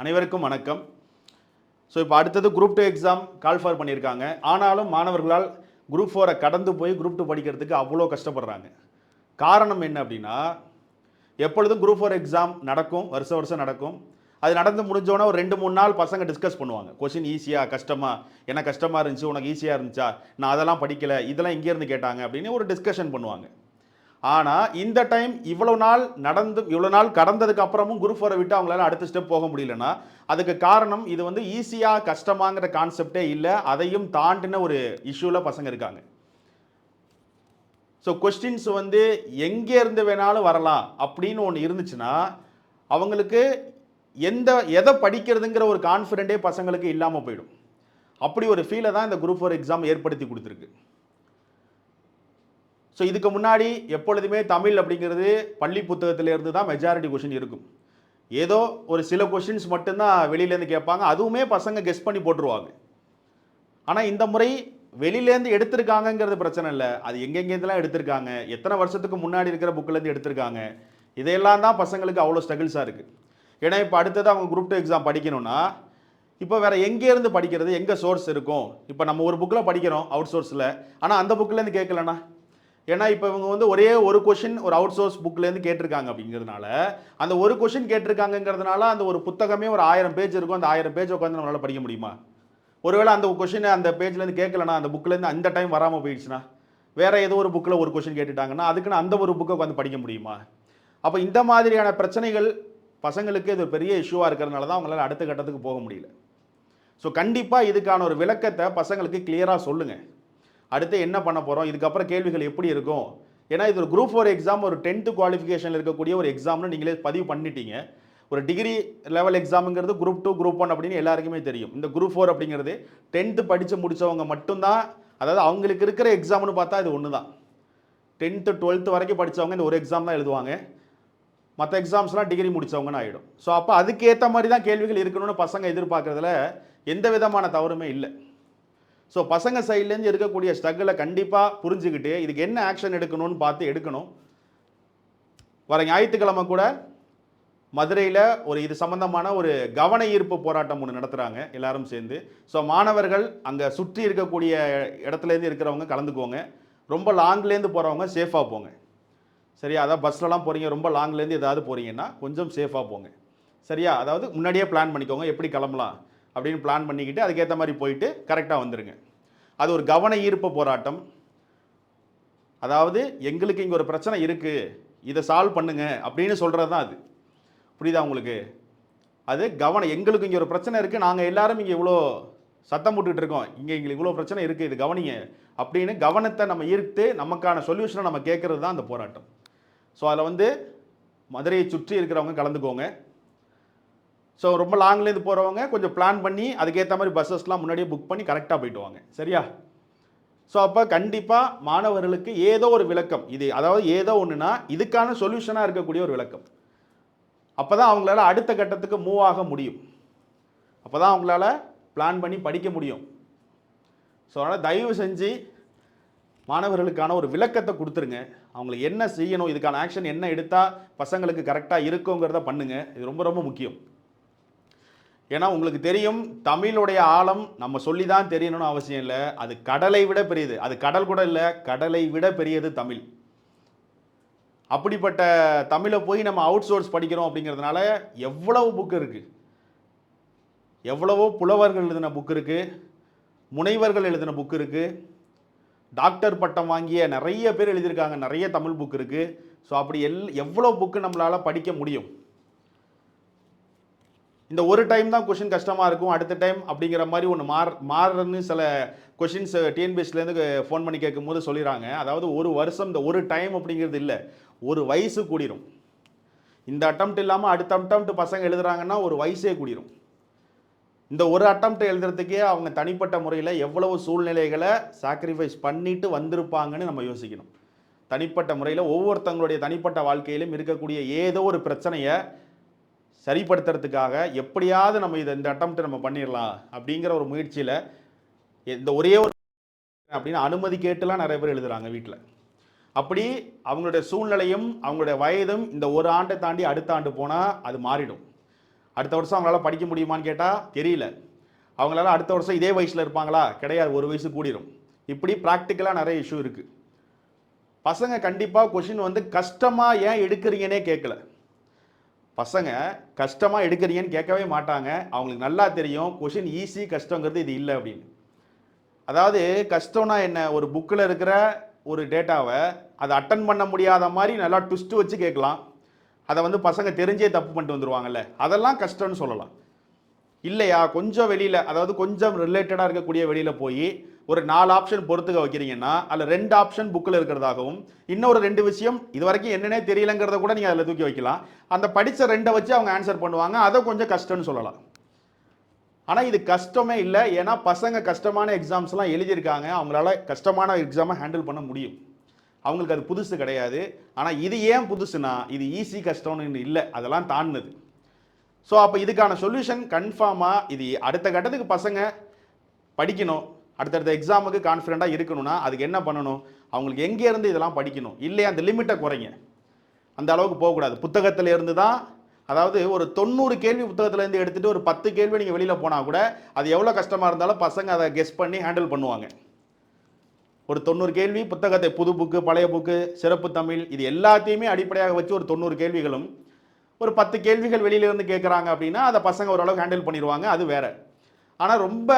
அனைவருக்கும் வணக்கம். ஸோ இப்போ அடுத்தது group two exam call for பண்ணியிருக்காங்க. ஆனாலும் மாணவர்களால் குரூப் ஃபோரை கடந்து போய் குரூப் டூ படிக்கிறதுக்கு அவ்வளோ கஷ்டப்படுறாங்க. காரணம் என்ன அப்படின்னா எப்பொழுதும் குரூப் ஃபோர் எக்ஸாம் நடக்கும் வருஷம் வருஷம் நடக்கும். அது நடந்து முடிஞ்சோடனே ஒரு ரெண்டு மூணு நாள் பசங்க டிஸ்கஸ் பண்ணுவாங்க. கொஷின் ஈஸியாக கஷ்டமா? என்ன கஷ்டமாக இருந்துச்சு? உனக்கு ஈஸியாக இருந்துச்சா? நான் அதெல்லாம் படிக்கலை இதெல்லாம் இங்கேருந்து கேட்டாங்க அப்படின்னு ஒரு டிஸ்கஷன் பண்ணுவாங்க. ஆனால் இந்த டைம் இவ்வளோ நாள் நடந்து இவ்வளோ நாள் கடந்ததுக்கு அப்புறமும் குரூப் ஃபோரை விட்டு அவங்களால அடுத்த ஸ்டெப் போக முடியலன்னா அதுக்கு காரணம் இது வந்து ஈஸியாக கஷ்டமாங்கிற கான்செப்டே இல்லை. அதையும் தாண்டின ஒரு இஷ்யூவில் பசங்க இருக்காங்க. ஸோ கொஸ்டின்ஸ் வந்து எங்கே இருந்து வேணாலும் வரலாம் அப்படின்னு ஒன்று இருந்துச்சுன்னா அவங்களுக்கு எந்த எதை படிக்கிறதுங்கிற ஒரு கான்ஃபிடென்ட்டே பசங்களுக்கு இல்லாமல் போயிடும். அப்படி ஒரு ஃபீலை தான் இந்த குரூப் ஃபோர் எக்ஸாம் ஏற்படுத்தி கொடுத்துருக்கு. ஸோ இதுக்கு முன்னாடி எப்பொழுதுமே தமிழ் அப்படிங்கிறது பள்ளி புத்தகத்திலேருந்து தான் மெஜாரிட்டி கொஷின் இருக்கும். ஏதோ ஒரு சில கொஷின்ஸ் மட்டும்தான் வெளியிலேருந்து கேட்பாங்க. அதுவுமே பசங்க கெஸ் பண்ணி போட்டுருவாங்க. ஆனால் இந்த முறை வெளியிலேருந்து எடுத்திருக்காங்கங்கிறது பிரச்சனை இல்லை. அது எங்கெங்கேருந்துலாம் எடுத்திருக்காங்க? எத்தனை வருஷத்துக்கு முன்னாடி இருக்கிற புக்கிலேருந்து எடுத்திருக்காங்க? இதையெல்லாம் தான் பசங்களுக்கு அவ்வளோ ஸ்ட்ரகிள்ஸாக இருக்குது ஏன்னா இப்போ அடுத்தது அவங்க குரூப் டூ எக்ஸாம் படிக்கணும்னா இப்போ வேறு எங்கேருந்து படிக்கிறது? எங்கே சோர்ஸ் இருக்கும்? இப்போ நம்ம ஒரு புக்கில் படிக்கிறோம் அவுட் சோர்ஸில் ஆனால் அந்த புக்கிலேருந்து கேட்கலண்ணா ஏன்னா இப்போ இவங்க வந்து ஒரே ஒரு கொஷின் ஒரு அவுட் சோர்ஸ் புக்லேருந்து கேட்டிருக்காங்க அப்படிங்கிறதுனால அந்த ஒரு கொஷின் கேட்டிருக்காங்கங்கிறதுனால அந்த ஒரு புத்தகமே ஒரு ஆயிரம் பேஜ் இருக்கும். அந்த ஆயிரம் பேஜ் உட்காந்து நம்மளால் படிக்க முடியுமா? ஒருவேளை அந்த கொஷினை அந்த பேஜ்லேருந்து கேட்கலனா அந்த புக்லேருந்து அந்த டைம் வராமல் போயிடுச்சுன்னா வேறு ஏதோ ஒரு புக்கில் ஒரு கொஷின் கேட்டுட்டாங்கன்னா அதுக்குன்னு அந்த ஒரு புக்கை உட்காந்து படிக்க முடியுமா? அப்போ இந்த மாதிரியான பிரச்சனைகள் பசங்களுக்கு இது பெரிய இஷ்யூவாக இருக்கிறதுனால தான் அவங்களால அடுத்த கட்டத்துக்கு போக முடியல. ஸோ கண்டிப்பாக இதுக்கான ஒரு விளக்கத்தை பசங்களுக்கு கிளியராக சொல்லுங்கள் அடுத்து என்ன பண்ண போகிறோம் இதுக்கப்புறம் கேள்விகள் எப்படி இருக்கும்? ஏன்னா இது ஒரு குரூப் ஃபோர் எக்ஸாம் ஒரு டென்த்து குவாலிஃபிகேஷனில் இருக்கக்கூடிய ஒரு எக்ஸாம்னு நீங்களே பதிவு பண்ணிட்டீங்க. ஒரு டிகிரி லெவல் எக்ஸாமுங்கிறது குரூப் டூ குரூப் ஒன் அப்படின்னு எல்லாருக்குமே தெரியும். இந்த குரூப் ஃபோர் அப்படிங்கிறது டென்த்து படித்து முடித்தவங்க மட்டும்தான் அதாவது அவங்களுக்கு இருக்கிற எக்ஸாம்னு பார்த்தா இது ஒன்று தான் டென்த்து டுவெல்த்து வரைக்கும் படித்தவங்க இந்த ஒரு எக்ஸாம் தான் எழுதுவாங்க. மற்ற எக்ஸாம்ஸ்லாம் டிகிரி முடித்தவங்கன்னு ஆகிடும் ஸோ அப்போ அதுக்கேற்ற மாதிரி தான் கேள்விகள் இருக்கணும்னு பசங்க எதிர்பார்க்குறதுல எந்த விதமான தவறுமே இல்லை. ஸோ பசங்க சைட்லேருந்து இருக்கக்கூடிய ஸ்ட்ரகிளை கண்டிப்பாக புரிஞ்சுக்கிட்டு இதுக்கு என்ன ஆக்ஷன் எடுக்கணும்னு பார்த்து எடுக்கணும். வர ஞாயிற்றுக்கிழமை கூட மதுரையில் ஒரு இது சம்மந்தமான ஒரு கவன ஈர்ப்பு போராட்டம் ஒன்று நடத்துகிறாங்க எல்லாரும் சேர்ந்து. ஸோ மாணவர்கள் அங்கே சுற்றி இருக்கக்கூடிய இடத்துலேருந்து இருக்கிறவங்க கலந்துக்குவோங்க ரொம்ப லாங்லேருந்து போகிறவங்க சேஃபாக போங்க. சரியா? அதாவது பஸ்லலாம் போகிறீங்க ரொம்ப லாங்லேருந்து ஏதாவது போகிறீங்கன்னா கொஞ்சம் சேஃபாக போங்க. சரியா? அதாவது முன்னாடியே பிளான் பண்ணிக்கோங்க எப்படி கிளம்பலாம்? அப்படின்னு பிளான் பண்ணிக்கிட்டு அதுக்கேற்ற மாதிரி போயிட்டு கரெக்டாக வந்துடுங்க அது ஒரு கவன ஈர்ப்பு போராட்டம். அதாவது எங்களுக்கு இங்கே ஒரு பிரச்சனை இருக்குது இதை சால்வ் பண்ணுங்க அப்படின்னு சொல்கிறது தான் அது. புரியுதா உங்களுக்கு? அது கவனம் எங்களுக்கு இங்கே ஒரு பிரச்சனை இருக்குது நாங்கள் எல்லாரும் இங்கே இவ்வளோ சத்தம் போட்டுக்கிட்டு இருக்கோம். இங்கே எங்களுக்கு இவ்வளோ பிரச்சனை இருக்குது இது கவனிங்க அப்படின்னு கவனத்தை நம்ம ஈர்த்து நமக்கான சொல்யூஷனை நம்ம கேட்குறது தான் அந்த போராட்டம். ஸோ அதில் வந்து மதுரையை சுற்றி இருக்கிறவங்க கலந்துக்கோங்க. ஸோ ரொம்ப லாங்லேருந்து போகிறவங்க கொஞ்சம் பிளான் பண்ணி அதுக்கேற்ற மாதிரி பஸ்ஸஸ்லாம் முன்னாடியே புக் பண்ணி கரெக்டாக போயிட்டு வாங்க சரியா? ஸோ அப்போ கண்டிப்பாக மாணவர்களுக்கு ஏதோ ஒரு விளக்கம். இது அதாவது ஏதோ ஒன்றுனா இதுக்கான சொல்யூஷனாக இருக்கக்கூடிய ஒரு விளக்கம். அப்போ தான் அவங்களால அடுத்த கட்டத்துக்கு மூவ் ஆக முடியும். அப்போ தான் அவங்களால பிளான் பண்ணி படிக்க முடியும். ஸோ அதனால் தயவு செஞ்சு மாணவர்களுக்கான ஒரு விளக்கத்தை கொடுத்துருங்க. அவங்களை என்ன செய்யணும் இதுக்கான ஆக்ஷன் என்ன எடுத்தால் பசங்களுக்கு கரெக்டாக இருக்குங்கிறத பண்ணுங்கள் இது ரொம்ப ரொம்ப முக்கியம். ஏன்னா உங்களுக்கு தெரியும் தமிழுடைய ஆழம் நம்ம சொல்லி தான் தெரியணும்னு அவசியம் இல்லை. அது கடலை விட பெரியது. அது கடல் கூட இல்லை கடலை விட பெரியது தமிழ். அப்படிப்பட்ட தமிழை போய் நம்ம அவுட் சோர்ஸ் படிக்கிறோம் அப்படிங்கிறதுனால எவ்வளவு புக் இருக்குது எவ்வளவோ புலவர்கள் எழுதின புக் இருக்குது முனைவர்கள் எழுதின புக் இருக்குது டாக்டர் பட்டம் வாங்கிய நிறைய பேர் எழுதியிருக்காங்க. நிறைய தமிழ் புக் இருக்குது ஸோ அப்படி எல் எவ்வளோ புக்கு நம்மளால் படிக்க முடியும்? இந்த ஒரு டைம் தான் கொஷின் கஷ்டமாக இருக்கும். அடுத்த டைம் அப்படிங்கிற மாதிரி ஒன்று மாற மாறுறன்னு சில கொஷின்ஸ் டிஎன்பிஎஸ்லேருந்து ஃபோன் பண்ணி கேட்கும்போது சொல்லிடுறாங்க அதாவது ஒரு வருஷம் இந்த ஒரு டைம் அப்படிங்கிறது இல்லை. ஒரு வயசு கூடிரும். இந்த அட்டம்ப்ட் இல்லாமல் அடுத்த அட்டம்ப்ட் பசங்க எழுதுறாங்கன்னா ஒரு வயசே கூடிரும். இந்த ஒரு அட்டம்ப்ட் எழுதுறதுக்கே அவங்க தனிப்பட்ட முறையில் எவ்வளவு சூழ்நிலைகளை சாக்ரிஃபைஸ் பண்ணிட்டு வந்திருப்பாங்கன்னு நம்ம யோசிக்கணும். தனிப்பட்ட முறையில் ஒவ்வொருத்தங்களுடைய தனிப்பட்ட வாழ்க்கையிலும் இருக்கக்கூடிய ஏதோ ஒரு பிரச்சனையை சரிப்படுத்துறதுக்காக எப்படியாவது நம்ம இதை இந்த அட்டம்ப்ட் நம்ம பண்ணிடலாம் அப்படிங்கிற ஒரு முயற்சியில் இந்த ஒரே ஒரு அப்படின்னு அனுமதி கேட்டுலாம் நிறைய பேர் எழுதுகிறாங்க வீட்டில் அப்படி அவங்களுடைய சூழ்நிலையும் அவங்களுடைய வயதும் இந்த ஒரு ஆண்டை தாண்டி அடுத்த ஆண்டு போனால் அது மாறிடும். அடுத்த வருஷம் அவங்களால படிக்க முடியுமான்னு கேட்டால் தெரியல. அவங்களால அடுத்த வருஷம் இதே வயசில் இருப்பாங்களா? கிடையாது ஒரு வயசு கூடிரும். இப்படி ப்ராக்டிக்கலாக நிறைய இஷ்யூ இருக்குது பசங்க கண்டிப்பாக கொஷின் வந்து கஷ்டமாக ஏன் எடுக்கிறீங்கன்னே கேட்கல. பசங்க கஷ்டமாக எடுக்கிறீங்கன்னு கேட்கவே மாட்டாங்க. அவங்களுக்கு நல்லா தெரியும். கொஷின் ஈஸி கஷ்டங்கிறது இது இல்லை அப்படின்னு. அதாவது கஷ்டம்னா என்ன? ஒரு புக்கில் இருக்கிற ஒரு டேட்டாவை அதை அட்டன் பண்ண முடியாத மாதிரி நல்லா ட்விஸ்ட்டு வச்சு கேட்கலாம். அதை வந்து பசங்க தெரிஞ்சே தப்பு பண்ணிட்டு வந்துடுவாங்கல்ல அதெல்லாம் கஷ்டம்னு சொல்லலாம். இல்லையா? கொஞ்சம் வெளியில் அதாவது கொஞ்சம் ரிலேட்டடாக இருக்கக்கூடிய வெளியில் போய் ஒரு நாலு ஆப்ஷன் பொறுத்துக்க வைக்கிறீங்கன்னா அதில் ரெண்டு ஆப்ஷன் புக்கில் இருக்கிறதாகவும் இன்னொரு ரெண்டு விஷயம் இது வரைக்கும் என்னென்னே தெரியலங்கிறத கூட நீங்கள் அதில் தூக்கி வைக்கலாம். அந்த படித்த ரெண்டை வச்சு அவங்க ஆன்சர் பண்ணுவாங்க. அதை கொஞ்சம் கஷ்டம்னு சொல்லலாம். ஆனால் இது கஷ்டமே இல்லை. ஏன்னா பசங்க கஷ்டமான எக்ஸாம்ஸ்லாம் எழுதியிருக்காங்க. அவங்களால கஷ்டமான எக்ஸாமை ஹேண்டில் பண்ண முடியும். அவங்களுக்கு அது புதுசு கிடையாது. ஆனால் இது ஏன் புதுசுனா இது ஈஸி கஷ்டம்னு இல்லை. அதெல்லாம் தாண்டினது. ஸோ அப்போ இதுக்கான சொல்யூஷன் கன்ஃபார்மாக இது அடுத்த கட்டத்துக்கு பசங்க படிக்கணும். அடுத்தடுத்த எக்ஸாமுக்கு கான்ஃபிடண்ட்டாக இருக்கணும்னா அதுக்கு என்ன பண்ணணும்? அவங்களுக்கு எங்கேருந்து இதெல்லாம் படிக்கணும்? இல்லையா அந்த லிமிட்டை குறைங்க. அந்த அளவுக்கு போகக்கூடாது. புத்தகத்தில் இருந்து தான் அதாவது ஒரு தொண்ணூறு கேள்வி புத்தகத்துலேருந்து எடுத்துகிட்டு ஒரு பத்து கேள்வி நீங்கள் வெளியில் போனால் கூட அது எவ்வளோ கஷ்டமாக இருந்தாலும் பசங்க அதை கெஸ் பண்ணி ஹேண்டில் பண்ணுவாங்க. ஒரு தொண்ணூறு கேள்வி புத்தகத்தை புது புக்கு பழைய புக்கு சிறப்பு தமிழ் இது எல்லாத்தையுமே அடிப்படையாக வச்சு ஒரு தொண்ணூறு கேள்விகளும் ஒரு பத்து கேள்விகள் வெளியிலேருந்து கேட்குறாங்க அப்படின்னா அதை பசங்க ஓரளவுக்கு ஹேண்டில் பண்ணிடுவாங்க. அது வேறு. ஆனால் ரொம்ப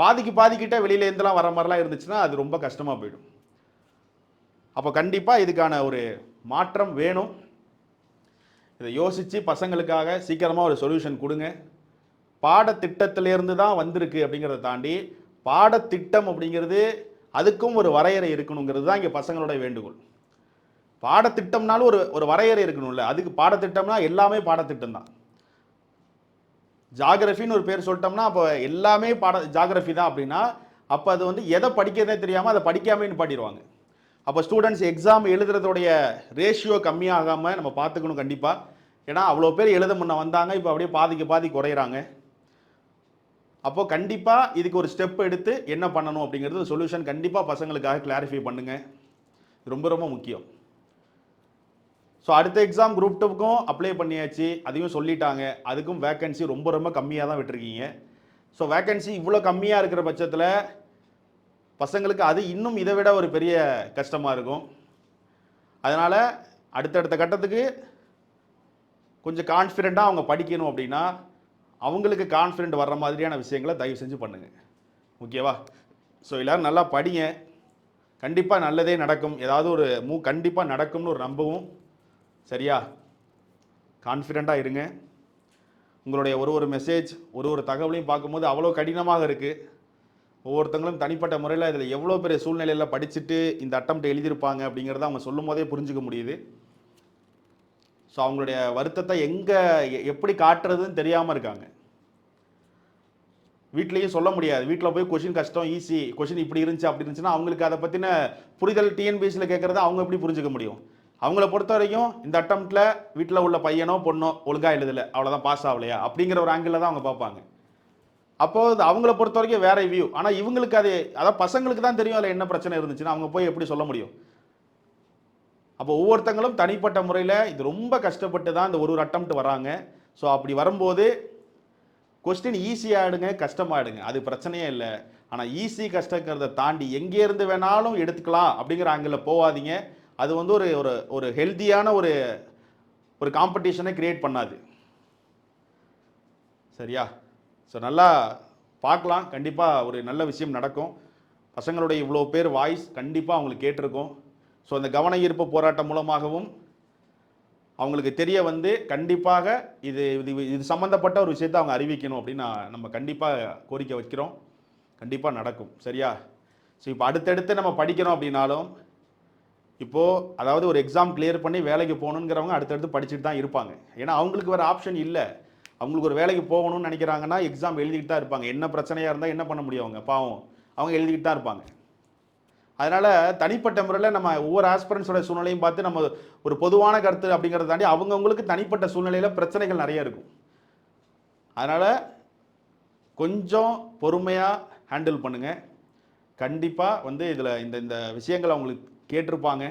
பாதிக்கு பாதிக்கிட்ட வெளியில இருந்தெல்லாம் வர மாதிரிலாம் இருந்துச்சுன்னா அது ரொம்ப கஷ்டமாக போயிடும். அப்போ கண்டிப்பாக இதுக்கான ஒரு மாற்றம் வேணும். இதை யோசித்து பசங்களுக்காக சீக்கிரமாக ஒரு சொல்யூஷன் கொடுங்க. பாடத்திட்டத்திலேருந்து தான் வந்திருக்கு அப்படிங்கிறத தாண்டி பாடத்திட்டம் அப்படிங்கிறது அதுக்கும் ஒரு வரையறை இருக்கணுங்கிறது தான் இங்கே பசங்களோட வேண்டுகோள். பாடத்திட்டம்னாலும் ஒரு ஒரு வரையறை இருக்கணும்ல. அதுக்கு பாடத்திட்டம்னா எல்லாமே பாடத்திட்டம் தான். ஜாகிரஃபின்னு ஒரு பேர் சொல்லிட்டோம்னா அப்போ எல்லாமே பாட ஜாகிரஃபி தான் அப்படின்னா அப்போ அது வந்து எதை படிக்கிறதே தெரியாமல் அதை படிக்காமே பாட்டிடுவாங்க அப்போ ஸ்டூடெண்ட்ஸ் எக்ஸாம் எழுதுறதுடைய ரேஷியோ கம்மியாகாமல் நம்ம பார்த்துக்கணும் கண்டிப்பாக ஏன்னா அவ்வளோ பேர் எழுத முன்ன வந்தாங்க இப்போ அப்படியே பாதிக்கு பாதி குறையிறாங்க. அப்போது கண்டிப்பாக இதுக்கு ஒரு ஸ்டெப் எடுத்து என்ன பண்ணணும் அப்படிங்கிறது சொல்யூஷன் கண்டிப்பாக பசங்களுக்காக கிளாரிஃபை பண்ணுங்கள் ரொம்ப ரொம்ப முக்கியம். ஸோ அடுத்த எக்ஸாம் குரூப் டூக்கும் அப்ளை பண்ணியாச்சு. அதையும் சொல்லிட்டாங்க. அதுக்கும் வேக்கன்சி ரொம்ப ரொம்ப கம்மியாக தான் விட்டுருக்கீங்க. ஸோ வேக்கன்சி இவ்வளோ கம்மியாக இருக்கிற பட்சத்தில் பசங்களுக்கு அது இன்னும் இதை விட ஒரு பெரிய கஷ்டமாக இருக்கும். அதனால் அடுத்தடுத்த கட்டத்துக்கு கொஞ்சம் கான்ஃபிடெண்ட்டாக அவங்க படிக்கணும் அப்படின்னா அவங்களுக்கு கான்ஃபிடென்ட் வர்ற மாதிரியான விஷயங்களை தயவு செஞ்சு பண்ணுங்கள் ஓகேவா ஸோ எல்லோரும் நல்லா படிங்க. கண்டிப்பாக நல்லதே நடக்கும். ஏதாவது ஒரு மூ கண்டிப்பாக நடக்கும்னு ஒரு நம்பவும் சரியா? கான்ஃபிடெண்ட்டாக இருங்க. உங்களுடைய ஒரு ஒரு மெசேஜ் ஒரு ஒரு தகவலையும் பார்க்கும்போது அவ்வளோ கடினமாக இருக்குது ஒவ்வொருத்தங்களும் தனிப்பட்ட முறையில் இதில் எவ்வளோ பெரிய சூழ்நிலையில் படிச்சுட்டு இந்த அட்டம் எழுதியிருப்பாங்க அப்படிங்கிறத அவங்க சொல்லும் போதே புரிஞ்சுக்க முடியுது. ஸோ அவங்களுடைய வருத்தத்தை எங்கே எப்படி காட்டுறதுன்னு தெரியாமல் இருக்காங்க. வீட்லேயும் சொல்ல முடியாது. வீட்டில் போய் கொஷின் கஷ்டம் ஈஸி கொஷின் இப்படி இருந்துச்சு அப்படி இருந்துச்சுன்னா அவங்களுக்கு அதை பற்றின புரிதல் டிஎன்பிஎஸ்சியில் கேட்குறத அவங்க எப்படி புரிஞ்சுக்க முடியும்? அவங்கள பொறுத்த வரைக்கும் இந்த அட்டம்ப்டில் வீட்டில் உள்ள பையனோ பொண்ணோ ஒழுங்காக எழுதலை. அவ்வளோதான் பாஸ் ஆகலையா? அப்படிங்கிற ஒரு ஆங்கிளில் தான் அவங்க பார்ப்பாங்க. அப்போது அவங்கள பொறுத்த வரைக்கும் வேற வியூ ஆனால் இவங்களுக்கு அது அதான் பசங்களுக்கு தான் தெரியும் அதில் என்ன பிரச்சனை இருந்துச்சுன்னா அவங்க போய் எப்படி சொல்ல முடியும்? அப்போ ஒவ்வொருத்தங்களும் தனிப்பட்ட முறையில் இது ரொம்ப கஷ்டப்பட்டு தான் இந்த ஒரு ஒரு அட்டம்ப்ட் வராங்க. ஸோ அப்படி வரும்போது கொஸ்டின் ஈஸியாகிடுங்க கஷ்டமாயிடுங்க அது பிரச்சனையே இல்லை. ஆனால் ஈஸி கஷ்டங்கிறத தாண்டி எங்கேருந்து வேணாலும் எடுத்துக்கலாம் அப்படிங்கிற ஆங்கிளில் போகாதீங்க. அது வந்து ஒரு ஒரு ஒரு ஹெல்த்தியான ஒரு ஒரு காம்படிஷனை க்ரியேட் பண்ணாது. சரியா? ஸோ நல்லா பார்க்கலாம். கண்டிப்பாக ஒரு நல்ல விஷயம் நடக்கும். பசங்களுடைய இவ்வளோ பேர் வாய்ஸ் கண்டிப்பாக அவங்களுக்கு கேட்டிருக்கோம். ஸோ அந்த கவன ஈர்ப்பு போராட்டம் மூலமாகவும் அவங்களுக்கு தெரிய வந்து கண்டிப்பாக இது இது இது சம்மந்தப்பட்ட ஒரு விஷயத்தை அவங்க அறிவிக்கணும் அப்படின்னு நான் நம்ம கண்டிப்பாக கோரிக்கை வைக்கிறோம். கண்டிப்பாக நடக்கும். சரியா? ஸோ இப்போ அடுத்தடுத்து நம்ம படிக்கிறோம் அப்படின்னாலும் இப்போது அதாவது ஒரு எக்ஸாம் கிளியர் பண்ணி வேலைக்கு போகணுங்கிறவங்க அடுத்தடுத்து படிச்சுட்டு தான் இருப்பாங்க. ஏன்னா அவங்களுக்கு வேறு ஆப்ஷன் இல்லை. அவங்களுக்கு ஒரு வேலைக்கு போகணும்னு நினைக்கிறாங்கன்னா எக்ஸாம் எழுதிக்கிட்டு தான் இருப்பாங்க. என்ன பிரச்சனையாக இருந்தால் என்ன பண்ண முடியும் அவங்க? பாவம். அவங்க எழுதிக்கிட்டு தான் இருப்பாங்க. அதனால் தனிப்பட்ட முறையில் நம்ம ஒவ்வொரு ஆஸ்பிரன்ஸோட சூழ்நிலையும் பார்த்து நம்ம ஒரு பொதுவான கருத்து அப்படிங்கிறத தாண்டி அவங்கவுங்களுக்கு தனிப்பட்ட சூழ்நிலையில் பிரச்சனைகள் நிறைய இருக்கும். அதனால் கொஞ்சம் பொறுமையாக ஹேண்டில் பண்ணுங்கள் கண்டிப்பாக வந்து இதில் இந்த இந்த விஷயங்கள் அவங்களுக்கு கேட்டிருப்பாங்க.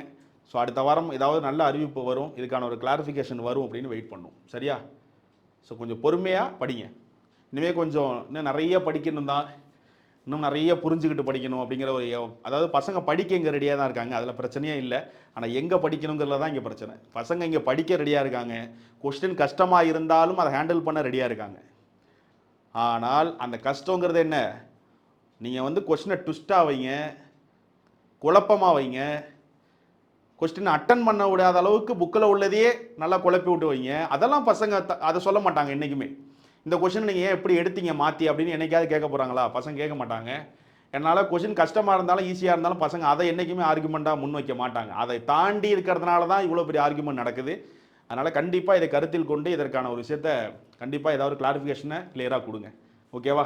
ஸோ அடுத்த வாரம் ஏதாவது நல்ல அறிவிப்பு வரும். இதுக்கான ஒரு கிளாரிஃபிகேஷன் வரும் அப்படின்னு வெயிட் பண்ணும். சரியா? ஸோ கொஞ்சம் பொறுமையாக படிங்க. இனிமேல் கொஞ்சம் இன்னும் நிறைய படிக்கணும் தான் இன்னும் நிறைய புரிஞ்சுக்கிட்டு படிக்கணும் அப்படிங்கிற ஒரு அதாவது பசங்க படிக்க இங்கே ரெடியாக தான் இருக்காங்க. அதில் பிரச்சனையே இல்லை. ஆனால் எங்கே படிக்கணுங்கிறதுல தான் இங்கே பிரச்சனை. பசங்க இங்கே படிக்க ரெடியாக இருக்காங்க. கொஸ்டின் கஷ்டமாக இருந்தாலும் அதை ஹேண்டில் பண்ண ரெடியாக இருக்காங்க. ஆனால் அந்த கஷ்டங்கிறது என்ன? நீங்கள் வந்து கொஸ்டினை ட்விஸ்ட்டாக வைங்க குழப்பமாக வைங்க. கொஸ்டின் அட்டன் பண்ண விடாத அளவுக்கு புக்கில் உள்ளதையே நல்லா குழப்பி விட்டு வைங்க. அதெல்லாம் பசங்க த- அதை சொல்ல மாட்டாங்க என்றைக்குமே இந்த கொஷின் நீங்கள் ஏன் எப்படி எடுத்தீங்க மாற்றி அப்படின்னு என்னைக்காவது கேட்க போகிறாங்களா பசங்க கேட்க மாட்டாங்க. என்னால் கொஷின் கஷ்டமாக இருந்தாலும் ஈஸியாக இருந்தாலும் பசங்க அதை என்றைக்குமே ஆர்குமெண்ட்டாக முன் வைக்க மாட்டாங்க. அதை தாண்டி இருக்கிறதுனால தான் இவ்வளோ பெரிய ஆர்குமெண்ட் நடக்குது. அதனால் கண்டிப்பாக இதை கருத்தில் கொண்டு இதற்கான ஒரு விஷயத்த கண்டிப்பாக ஏதாவது ஒரு கிளாரிஃபிகேஷனை கிளியராக கொடுங்க. ஓகேவா